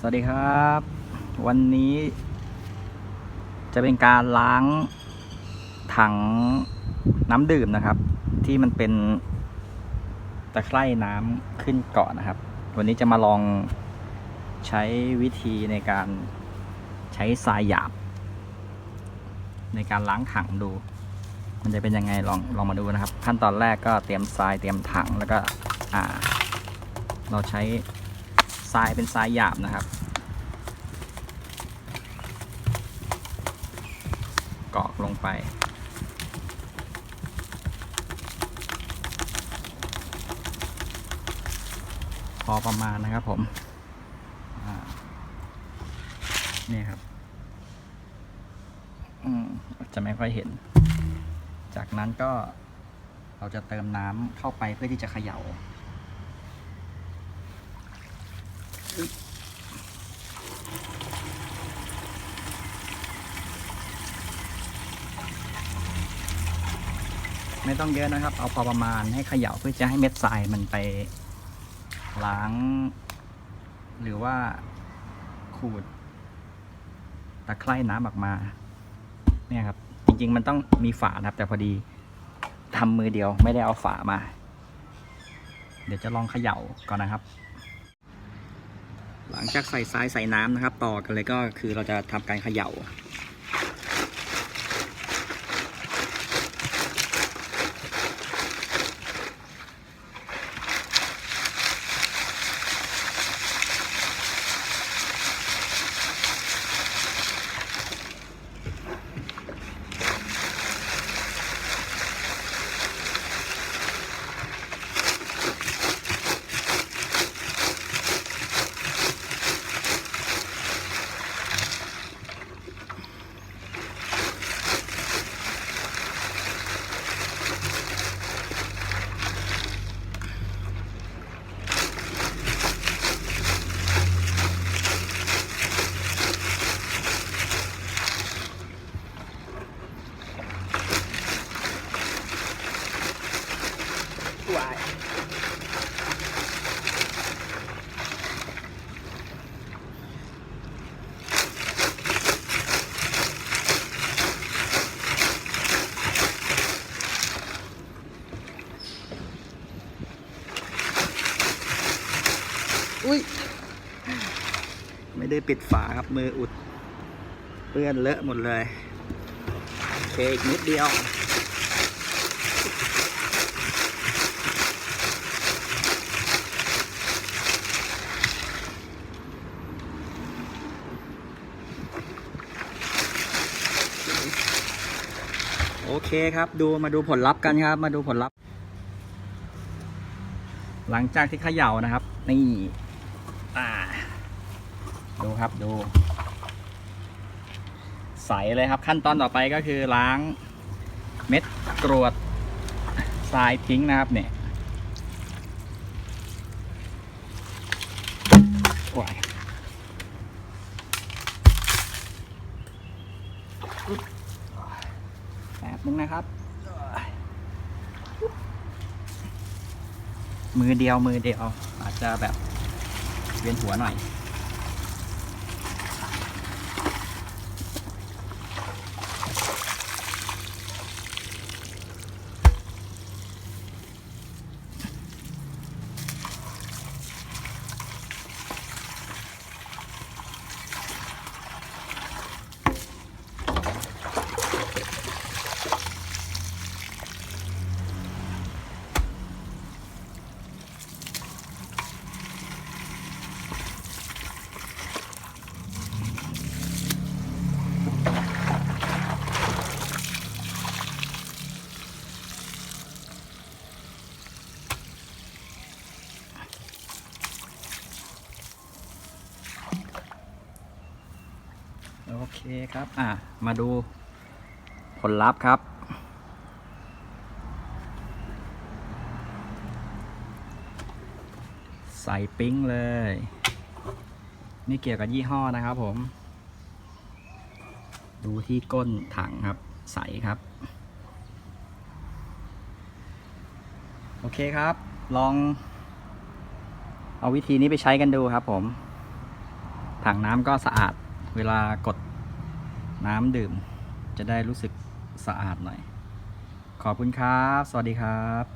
สวัสดีครับ วันนี้ จะเป็นการล้างถังน้ำดื่มนะครับ ที่มันเป็นตะไคร่น้ำขึ้นเกาะนะครับ วันนี้จะมาลองใช้วิธีในการใช้ทรายหยาบ ในการล้างถังดู มันจะเป็นยังไงลองลองมาดูนะครับ ขั้นตอนแรกก็เตรียมทรายเตรียมถังแล้วก็อ่า เราใช้ ทรายเป็นทรายหยาบนะครับ กรอกลงไปพอประมาณนะครับผมนี่ครับ จะไม่ค่อยเห็น จากนั้นก็เราจะเติมน้ำเข้าไปเพื่อที่จะเขย่า ไม่ต้องเยอะนะครับ เอาพอประมาณให้เขย่าเพื่อจะให้เม็ดทรายมันไปล้าง หรือว่าขูดตะไคร่น้ำออกมา เนี่ยครับ จริง ๆ มันต้องมีฝานะครับ แต่พอดีทำมือเดียวไม่ได้เอาฝามา เดี๋ยวจะลองเขย่าก่อนนะครับ หลังจากใส่ทรายใส่น้ำนะครับ ต่อกันเลยก็คือเราจะทำการเขย่า อุ้ยไม่ได้ปิดฝาครับมืออุด เปื้อนเลอะหมดเลยเคอีกนิดเดียวโอเคครับดูมาดูผลลัพธ์กันครับ มาดูผลลัพธ์ หลังจากที่เขย่านะครับ นี่ อ่า ดูครับดู ใสเลยครับขั้นตอนต่อไปก็คือล้างเม็ดกรวดทรายทิ้งนะครับเนี่ยแป๊บนึงนะครับ มือเดียวมือเดียวอาจจะแบบ วียนหัวหน่อย เคครับ อะ มาดูผลลัพธ์ครับ ใส่ปิ้งเลย นี่เกี่ยวกับยี่ห้อนะครับผม ดูที่ก้นถังครับ ใสครับ โอเคครับ ลอง เอาวิธีนี้ไปใช้กันดูครับผมถังน้ำก็สะอาดเวลากด น้ำดื่ม จะได้รู้สึกสะอาดหน่อย ขอบคุณครับ สวัสดีครับ